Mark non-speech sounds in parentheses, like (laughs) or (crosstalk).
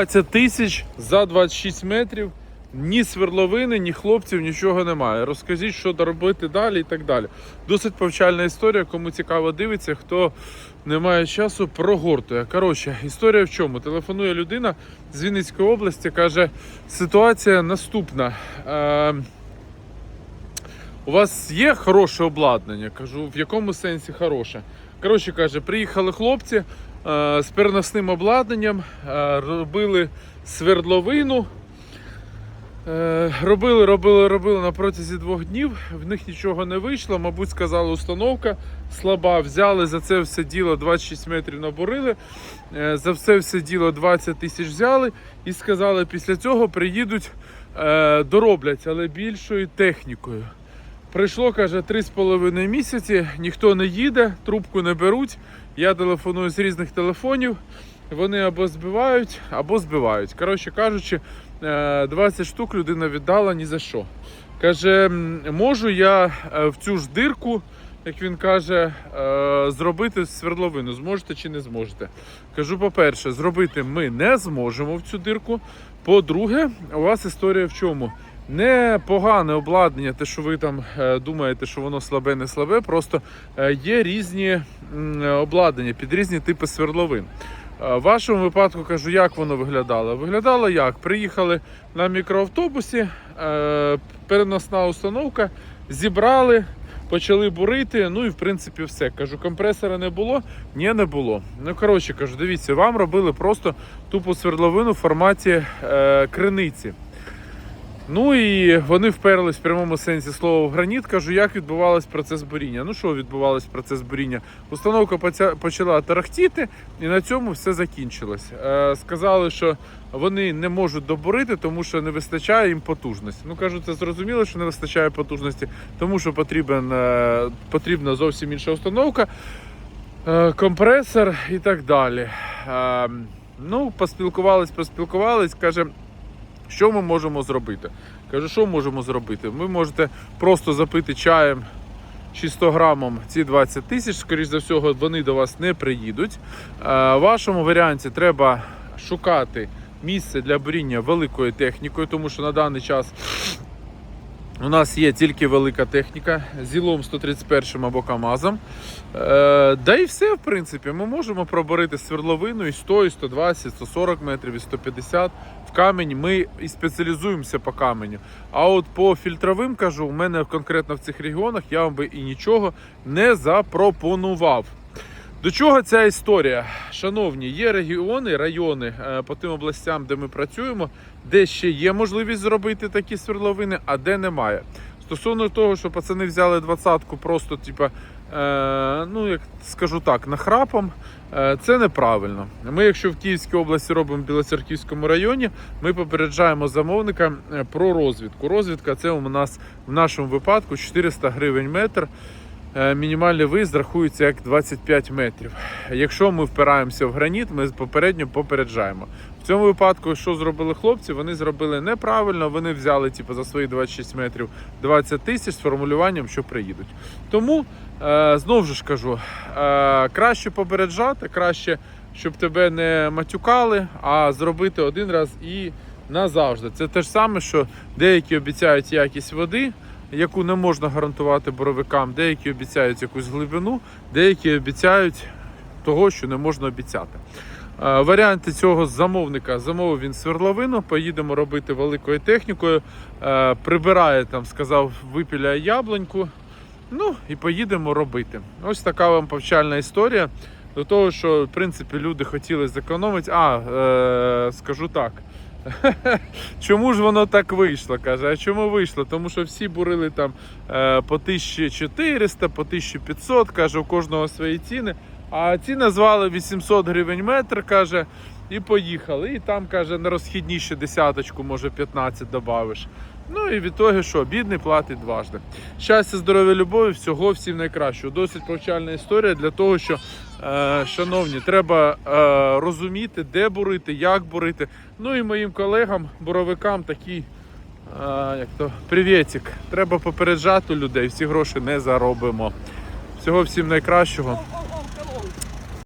20 тисяч за 26 метрів. Ні свердловини, ні хлопців, нічого немає. Розкажіть, що робити далі і так далі. Досить повчальна історія. Кому цікаво дивиться, хто не має часу, прогортує. Коротше, історія в чому? Телефонує людина з Вінницької області, каже: ситуація наступна. Е, у вас є хороше обладнання? Кажу, в якому сенсі хороше? Коротше каже, приїхали хлопці з переносним обладнанням, е, робили свердловину. Е, робили, робили, робили на протязі двох днів. В них нічого не вийшло. Мабуть, сказала установка слаба. Взяли за це все діло 26 метрів наборили. Е, за все все діло 20 тисяч взяли і сказали, після цього приїдуть, е, дороблять, але більшою технікою. Прийшло, каже, 3,5 місяці, ніхто не їде, трубку не беруть. Я телефоную з різних телефонів. Вони або збивають, або збивають. Коротше кажучи, е, 20 штук людина віддала ні за що. Каже, можу я е, в цю ж дирку, як він каже, е, зробити свердловину. Зможете чи не зможете? Кажу, по-перше, зробити ми не зможемо в цю дирку. По-друге, у вас історія в чому? Не погане обладнання, те, що ви там е, думаєте, що воно слабе, не слабе. Просто е, є різні обладнання під різні типи свердловин. Е, В вашому випадку кажу, як воно виглядало. Виглядало як? Приїхали на мікроавтобусі, переносна установка, зібрали, почали бурити. Ну і в принципі все. Кажу, компресора не було? Ні, не було. Ну коротше кажу, дивіться, вам робили просто тупу свердловину в форматі е, криниці. Ну і вони вперлись в прямому сенсі слова в граніт. Кажу, як відбувався процес буріння. Ну що відбувалось процес буріння? Установка почала тарахтіти, і на цьому все закінчилось. Е, сказали, що вони не можуть добурити, тому що не вистачає їм потужності. Ну кажу, це зрозуміло, що не вистачає потужності, тому що потрібен, е, потрібна зовсім інша установка, е, компресор і так далі. Е, ну, поспілкувались, поспілкувались, каже. Що ми можемо зробити? Кажу, що можемо зробити? Ви можете просто запити чаєм чи 100 грамом ці 20 тисяч, скоріш за всього, вони до вас не приїдуть. Е, В вашому варіанті треба шукати місце для буріння великою технікою, тому що на даний час у нас є тільки велика техніка зілом 131 або КАМАЗом. Е, да і все, в принципі, ми можемо проборити свердловину і 100, і 120, 140 метрів, і 150 в камені. Ми і спеціалізуємося по каменю. А от по фільтровим кажу, у мене конкретно в цих регіонах я вам би і нічого не запропонував. До чого ця історія? Шановні, є регіони, райони е, по тим областям, де ми працюємо, де ще є можливість зробити такі свердловини, а де немає. Стосовно того, що пацани взяли двадцятку просто, типа, ну як скажу так, нахрапом, е, це неправильно. Ми, якщо в Київській області робимо в Білоцерківському районі, ми попереджаємо замовника е, про розвідку. Розвідка це у нас в нашому випадку 400 гривень метр. Е, Мінімальний виїзд рахується як 25 метрів. Якщо ми впираємося в граніт, ми попередньо попереджаємо. В цьому випадку, що зробили хлопці, вони зробили неправильно. Вони взяли типу, за свої 26 метрів 20 тисяч з формулюванням, що приїдуть. Тому е, знову ж кажу, е, краще попереджати, краще, щоб тебе не матюкали, а зробити один раз і назавжди. Це те ж саме, що деякі обіцяють якість води яку не можна гарантувати боровикам. Деякі обіцяють якусь глибину, деякі обіцяють того, що не можна обіцяти. Е, Варіанти цього замовника замовив він свердловину, поїдемо робити великою технікою. Е, Прибирає там, сказав, випіляє яблуньку. Ну і поїдемо робити. Ось така вам повчальна історія. До того, що в принципі люди хотіли зекономити. А, е, скажу так. (laughs) Чому ж воно так вийшло? каже. А чому вийшло? Тому що всі бурили там е, по 1400, по 1500, каже, у кожного свої ціни. А ці назвали 800 гривень метр, каже, і поїхали. І там, каже, на розхідніше десяточку, може 15 додавиш. Ну і від того, що бідний платить дважди. Щастя, здоров'я, любові, всього всім найкращого. Досить повчальна історія для того, що, шановні, треба е, розуміти, де бурити, як бурити. Ну і моїм колегам, буровикам такий, е, як то, привітик. Треба попереджати людей, всі гроші не заробимо. Всього всім найкращого.